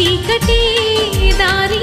చీకటి దారి